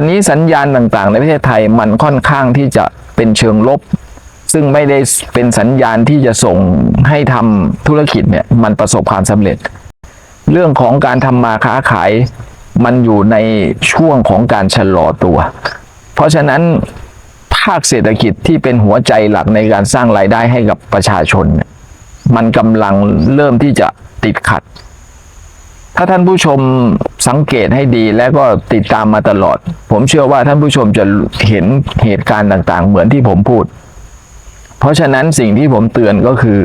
วันนี้สัญญาณต่างๆ ในประเทศไทยมันค่อนข้างที่จะเป็นเชิงลบ ซึ่งไม่ได้เป็นสัญญาณที่จะส่งให้ทำธุรกิจเนี่ยมันประสบความสำเร็จ เรื่องของการทำมาค้าขายมันอยู่ในช่วงของการชะลอตัว เพราะฉะนั้นภาคเศรษฐกิจที่เป็นหัวใจหลักในการสร้างรายได้ให้กับประชาชนเนี่ยมันกำลังเริ่มที่จะติดขัด ถ้าท่านผู้ชมสังเกตให้ดีและก็ติดตามมาตลอด ผมเชื่อว่าท่านผู้ชมจะเห็นเหตุการณ์ต่างๆ เหมือนที่ผมพูด เพราะฉะนั้นสิ่งที่ผมเตือนก็คือ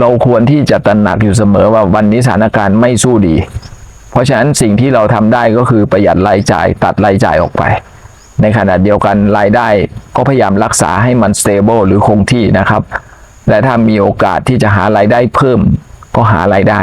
เราควรที่จะตระหนักอยู่เสมอว่าวันนี้สถานการณ์ไม่สู้ดี เพราะฉะนั้นสิ่งที่เราทำได้ก็คือประหยัดรายจ่ายตัดรายจ่ายออกไป ในขณะเดียวกันรายได้ก็พยายามรักษาให้มัน stable หรือคงที่นะครับ และถ้ามีโอกาสที่จะหารายได้เพิ่มก็หารายได้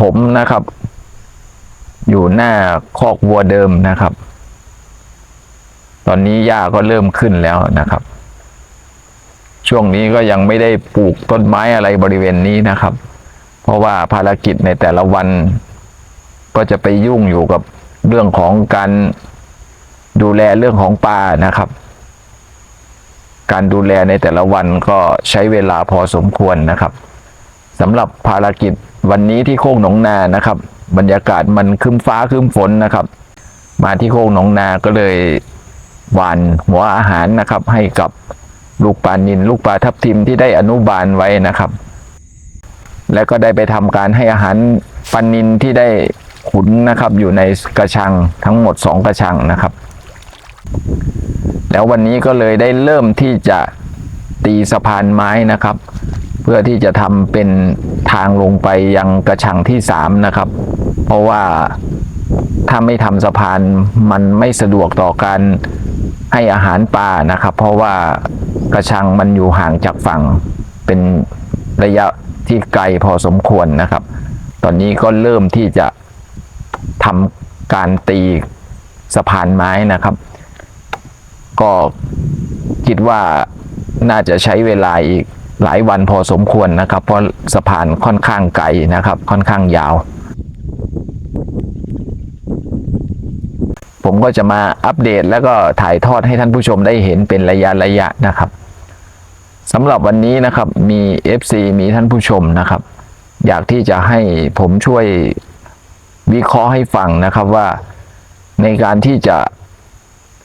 ถมนะครับ อยู่หน้าคอกวัวเดิมนะครับ ตอนนี้หญ้าก็เริ่มขึ้นแล้วนะครับ ช่วงนี้ก็ยังไม่ได้ปลูกต้นไม้อะไรบริเวณนี้นะครับ เพราะว่าภารกิจในแต่ละวัน ก็จะไปยุ่งอยู่กับเรื่องของการดูแลเรื่องของปลานะครับ การดูแลในแต่ละวันก็ใช้เวลาพอสมควรนะครับสำหรับภารกิจ วันนี้ที่โคกหนองนานะครับ บรรยากาศมันคึมฟ้าคึมฝนนะครับ มาที่โคกหนองนาก็เลยหวานหัวอาหารนะครับ ให้กับลูกปลานินลูกปลาทับทิมที่ได้อนุบาลไว้นะครับ แล้วก็ได้ไปทำการให้อาหารปลานินที่ได้ขุนนะครับ อยู่ในกระชังทั้งหมดสองกระชังนะครับ แล้ววันนี้ก็เลยได้เริ่มที่จะตีสะพานไม้นะครับ เพื่อที่จะทำเป็นทางลงไปยังกระชังที่สามนะครับ เพราะว่าถ้าไม่ทำสะพานมันไม่สะดวกต่อการให้อาหารปลานะครับ เพราะว่ากระชังมันอยู่ห่างจากฝั่งเป็นระยะที่ไกลพอสมควรนะครับ ตอนนี้ก็เริ่มที่จะทำการตีสะพานไม้นะครับ ก็คิดว่าน่าจะใช้เวลาอีก หลายวันพอสมควรนะครับ เพราะสะพานค่อนข้างไกลนะครับ ค่อนข้างยาว ผมก็จะมาอัปเดตแล้วก็ถ่ายทอดให้ท่านผู้ชมได้เห็นเป็นระยะระยะนะครับสำหรับวันนี้นะครับมี FC มีท่านผู้ชมนะครับ อยากที่จะให้ผมช่วยวิเคราะห์ให้ฟังนะครับว่าในการที่จะ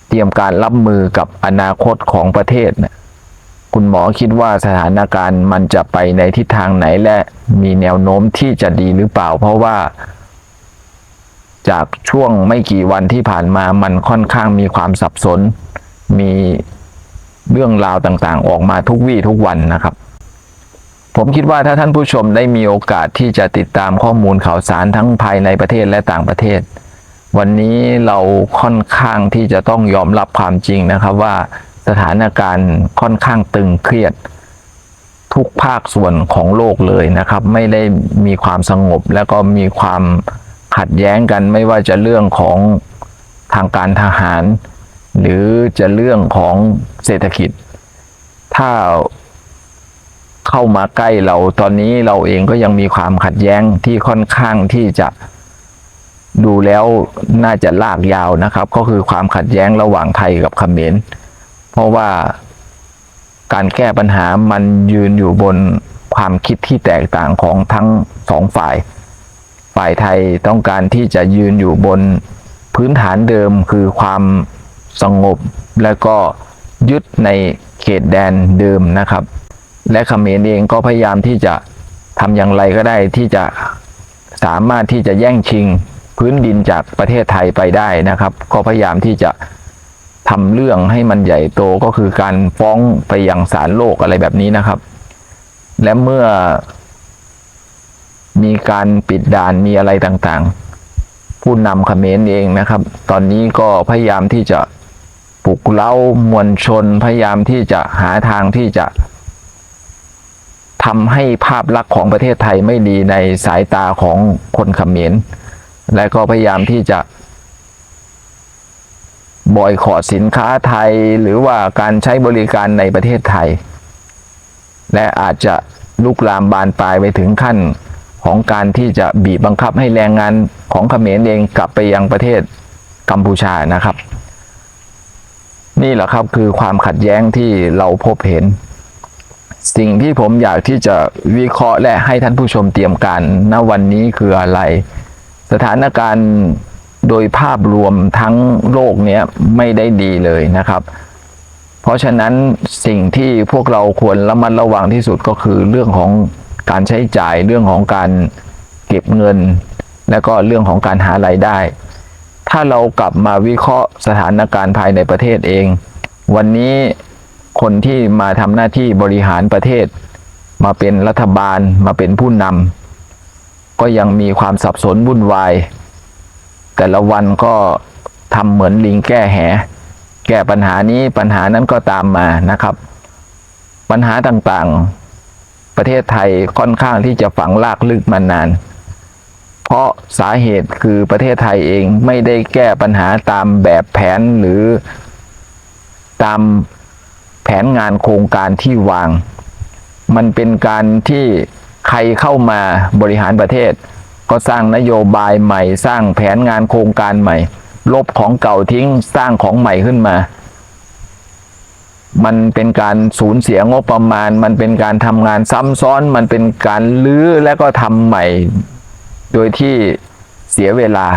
เตรียมการรับมือกับอนาคตของประเทศเนี่ย คุณหมอคิดว่าสถานการณ์มันจะไปในทิศทางไหนและมีแนวโน้มที่จะดีหรือเปล่า เพราะว่า จากช่วงไม่กี่วันที่ผ่านมามันค่อนข้างมีความสับสน มีเรื่องราวต่างๆ ออกมาทุกวี่ทุกวันนะครับ ผมคิดว่าถ้าท่านผู้ชมได้มีโอกาสที่จะติดตามข้อมูลข่าวสารทั้งภายในประเทศและต่างประเทศ วันนี้เราค่อนข้างที่จะต้องยอมรับความจริงนะครับว่า สถานการณ์ค่อนข้างตึงเครียด ทุกภาคส่วนของโลกเลยนะครับ ไม่ได้มีความสงบแล้วก็มีความขัดแย้งกันไม่ว่าจะเรื่องของทางการทหาร หรือจะเรื่องของเศรษฐกิจ ถ้าเข้ามาใกล้เราตอนนี้เราเองก็ยังมีความขัดแย้งที่ค่อนข้างที่จะดูแล้วน่าจะลากยาวนะครับ ก็คือความขัดแย้งระหว่างไทยกับเขมร เพราะว่าการแก้ปัญหามันยืนอยู่บนความคิดที่แตกต่างของทั้งสองฝ่าย ฝ่ายไทยต้องการที่จะยืนอยู่บนพื้นฐานเดิมคือความสงบ และก็ยึดในเขตแดนเดิมนะครับ และเขมรเองก็พยายามที่จะทำอย่างไรก็ได้ที่จะสามารถที่จะแย่งชิงพื้นดินจากประเทศไทยไปได้นะครับ ก็พยายามที่จะ ทำเรื่องให้มันใหญ่โตก็คือการฟ้องไปยังศาลโลกอะไรแบบนี้นะครับ และเมื่อ มีการปิดด่านมีอะไรต่างๆ ผู้นำเขมรเองนะครับ ตอนนี้ก็พยายามที่จะปลุกเล้ามวลชน พยายามที่จะหาทางที่จะทำให้ภาพลักษณ์ของประเทศไทยไม่ดีในสายตาของคนเขมรและก็พยายามที่จะ บอยขอดสินค้าไทย หรือว่าการใช้บริการในประเทศไทย และอาจจะลุกลามบานปลายไปถึงขั้นของการที่จะบีบบังคับให้แรงงานของเขมรเองกลับไปยังประเทศกัมพูชานะครับ นี่แหละครับคือความขัดแย้งที่เราพบเห็น สิ่งที่ผมอยากที่จะวิเคราะห์และให้ท่านผู้ชมเตรียมการณวันนี้คืออะไร สถานการณ์ โดยภาพรวมทั้งโลกเนี้ยไม่ได้ดีเลยนะครับ เพราะฉะนั้นสิ่งที่พวกเราควรระมัดระวังที่สุดก็คือเรื่องของการใช้จ่ายเรื่องของการเก็บเงิน และก็เรื่องของการหารายได้ ถ้าเรากลับมาวิเคราะห์สถานการณ์ภายในประเทศเอง วันนี้คนที่มาทำหน้าที่บริหารประเทศ มาเป็นรัฐบาลมาเป็นผู้นำก็ยังมีความสับสนวุ่นวาย แต่ละวันก็ทำเหมือนลิงแก้แห แก้ปัญหานี้ปัญหานั้นก็ตามมานะครับ ปัญหาต่างๆ ประเทศไทยค่อนข้างที่จะฝังลากลึกมานาน เพราะสาเหตุคือประเทศไทยเองไม่ได้แก้ปัญหาตามแบบแผนหรือ ตามแผนงานโครงการที่วาง มันเป็นการที่ใครเข้ามาบริหารประเทศ ก็สร้างนโยบายใหม่ สร้างแผนงานโครงการใหม่ ลบของเก่าทิ้งสร้างของใหม่ขึ้นมา มันเป็นการสูญเสียงบประมาณ มันเป็นการทำงานซ้ำซ้อน มันเป็นการลื้อและก็ทำใหม่ โดยที่เสียเวลา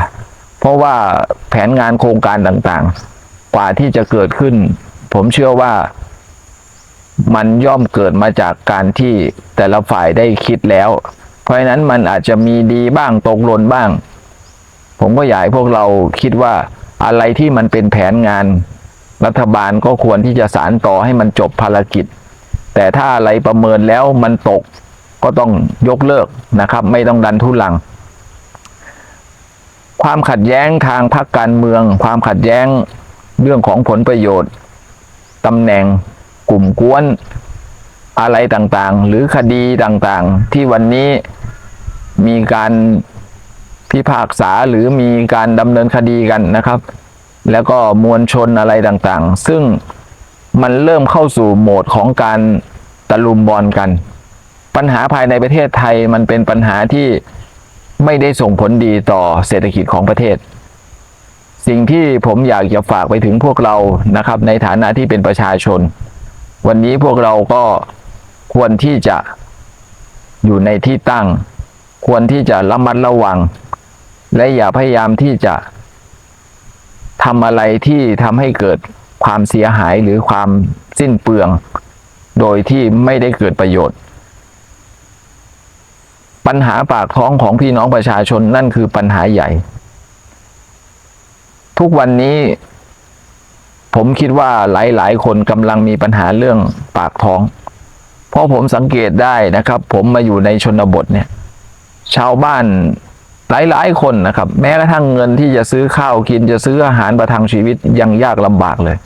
เพราะว่าแผนงานโครงการต่างๆ กว่าที่จะเกิดขึ้น ผมเชื่อว่ามันย่อมเกิดมาจากการที่แต่ละฝ่ายได้คิดแล้ว ราะนั้นมันอาจจะมีดีบ้างตกหล่นบ้าง ผมก็อยากให้พวกเราคิดว่าอะไรที่มันเป็นแผนงาน รัฐบาลก็ควรที่จะสารต่อให้มันจบภารกิจ แต่ถ้าอะไรประเมินแล้วมันตกก็ต้องยกเลิกนะครับ ไม่ต้องดันทุลัง ความขัดแย้งทางพรรคการเมือง ความขัดแย้งเรื่องของผลประโยชน์ตำแหน่งกลุ่มกวน อะไรต่างๆ หรือคดีต่างๆ ที่วันนี้มีการพิพากษาหรือมีการดำเนินคดีกันนะครับ แล้วก็มวลชนอะไรต่างๆ ซึ่งมันเริ่มเข้าสู่โหมดของการตะลุมบอลกัน ปัญหาภายในประเทศไทยมันเป็นปัญหาที่ไม่ได้ส่งผลดีต่อเศรษฐกิจของประเทศ สิ่งที่ผมอยากจะฝากไปถึงพวกเรานะครับ ในฐานะที่เป็นประชาชน วันนี้พวกเราก็ ควรที่จะอยู่ในที่ตั้ง ควรที่จะระมัดระวัง และอย่าพยายามที่จะทำอะไรที่ทำให้เกิดความเสียหายหรือความสิ้นเปลือง โดยที่ไม่ได้เกิดประโยชน์ ปัญหาปากท้องของพี่น้องประชาชนนั่นคือปัญหาใหญ่ ทุกวันนี้ ผมคิดว่าหลาย ๆ คนกำลังมีปัญหาเรื่องปากท้อง เพราะผมสังเกตได้นะครับ ผมมาอยู่ในชนบทเนี่ย ชาวบ้านหลายๆคนนะครับ แม้กระทั่งเงินที่จะซื้อข้าวกินจะซื้ออาหารประทังชีวิตยังยากลำบากเลย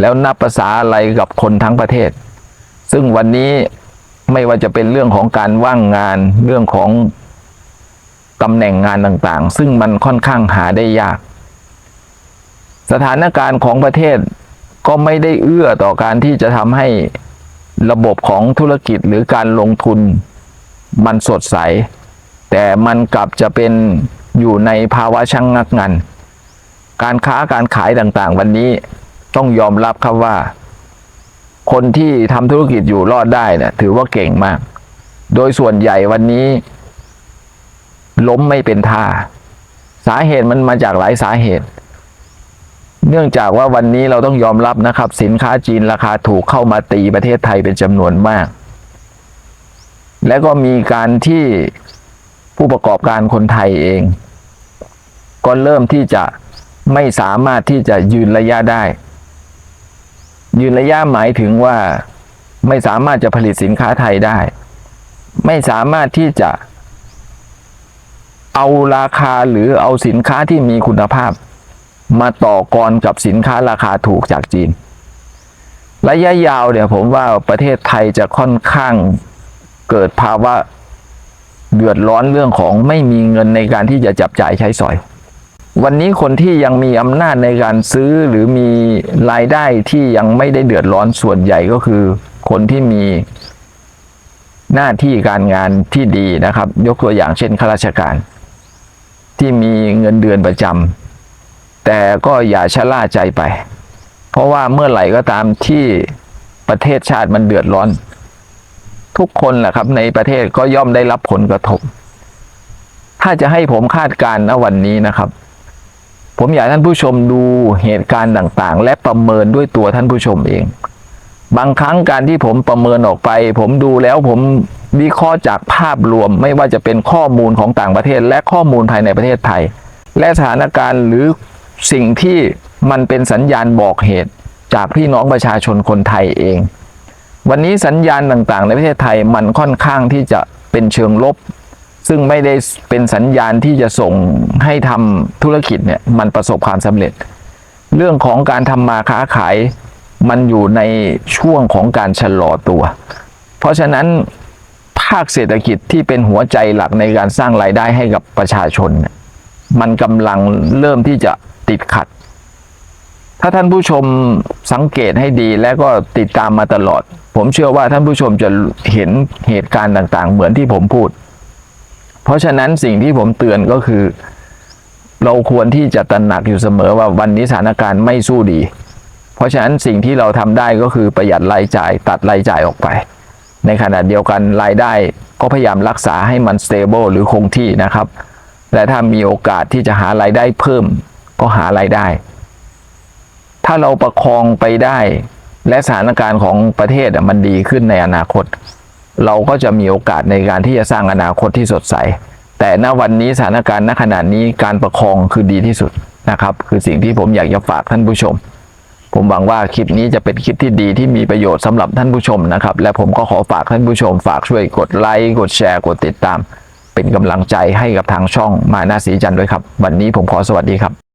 แล้วนับภาษาอะไรกับคนทั้งประเทศ ซึ่งวันนี้ไม่ว่าจะเป็นเรื่องของการว่างงานเรื่องของตำแหน่งงานต่างๆ ซึ่งมันค่อนข้างหาได้ยาก สถานการณ์ของประเทศก็ไม่ได้เอื้อต่อการที่จะทำให้ ระบบของธุรกิจหรือการลงทุนมันสดใส แต่มันกลับจะเป็นอยู่ในภาวะช่างงักงัน การค้าการขายต่างๆ วันนี้ต้องยอมรับครับว่า คนที่ทำธุรกิจอยู่รอดได้เนี่ยถือว่าเก่งมาก โดยส่วนใหญ่วันนี้ ล้มไม่เป็นท่า สาเหตุมันมาจากหลายสาเหตุ เนื่องจากว่าวันนี้เราต้องยอมรับนะครับ สินค้าจีนราคาถูกเข้ามาตีประเทศไทยเป็นจำนวนมาก และก็มีการที่ผู้ประกอบการคนไทยเอง ก็เริ่มที่จะไม่สามารถที่จะยืนระยะได้ ยืนระยะหมายถึงว่าไม่สามารถจะผลิตสินค้าไทยได้ ไม่สามารถที่จะเอาราคาหรือเอาสินค้าที่มีคุณภาพ มาต่อกรกับสินค้าราคาถูกจากจีน ระยะยาวเนี่ยผมว่าประเทศไทยจะค่อนข้างเกิดภาวะเดือดร้อนเรื่องของไม่มีเงินในการที่จะจับจ่ายใช้สอย วันนี้คนที่ยังมีอำนาจในการซื้อหรือมีรายได้ที่ยังไม่ได้เดือดร้อนส่วนใหญ่ก็คือ คนที่มีหน้าที่การงานที่ดีนะครับ ยกตัวอย่างเช่นข้าราชการ ที่มีเงินเดือนประจำ แต่ก็อย่าชะล่าใจไป เพราะว่าเมื่อไหร่ก็ตามที่ประเทศชาติมันเดือดร้อน ทุกคนแหละครับในประเทศก็ย่อมได้รับผลกระทบ ถ้าจะให้ผมคาดการณ์ณวันนี้นะครับ ผมอยากท่านผู้ชมดูเหตุการณ์ต่างๆ และประเมินด้วยตัวท่านผู้ชมเอง บางครั้งการที่ผมประเมินออกไป ผมดูแล้วผมวิเคราะห์จากภาพรวมไม่ว่าจะเป็นข้อมูลของต่างประเทศ และข้อมูลภายในประเทศไทย และสถานการณ์หรือ สิ่งที่มันเป็นสัญญาณบอกเหตุจากพี่น้องประชาชนคนไทยเอง วันนี้สัญญาณต่างๆ ในประเทศไทยมันค่อนข้างที่จะเป็นเชิงลบ ซึ่งไม่ได้เป็นสัญญาณที่จะส่งให้ทำธุรกิจเนี่ยมันประสบความสำเร็จ เรื่องของการทำมาค้าขายมันอยู่ในช่วงของการชะลอตัว เพราะฉะนั้นภาคเศรษฐกิจที่เป็นหัวใจหลักในการสร้างรายได้ให้กับประชาชนเนี่ยมันกำลังเริ่มที่จะ ติดขัด ถ้าท่านผู้ชมสังเกตให้ดีและก็ติดตามมาตลอด ผมเชื่อว่าท่านผู้ชมจะเห็นเหตุการณ์ต่างๆ เหมือนที่ผมพูด เพราะฉะนั้นสิ่งที่ผมเตือนก็คือ เราควรที่จะตระหนักอยู่เสมอว่าวันนี้สถานการณ์ไม่สู้ดี เพราะฉะนั้นสิ่งที่เราทำได้ก็คือประหยัดรายจ่ายตัดรายจ่ายออกไป ในขณะเดียวกันรายได้ก็พยายามรักษาให้มัน stable หรือคงที่นะครับ และถ้ามีโอกาสที่จะหารายได้เพิ่ม ก็หารายได้ ถ้าเราประคองไปได้ และสถานการณ์ของประเทศมันดีขึ้นในอนาคต เราก็จะมีโอกาสในการที่จะสร้างอนาคตที่สดใส แต่ณวันนี้สถานการณ์ณขณะนี้การประคองคือดีที่สุดนะครับ คือสิ่งที่ผมอยากจะฝากท่านผู้ชม ผมหวังว่าคลิปนี้จะเป็นคลิปที่ดีที่มีประโยชน์สำหรับท่านผู้ชมนะครับ และผมก็ขอฝากท่านผู้ชม ฝากช่วยกดไลค์กดแชร์กดติดตามเป็นกำลังใจให้กับทางช่องมานาสีจันทร์ด้วยครับ วันนี้ผมขอสวัสดีครับ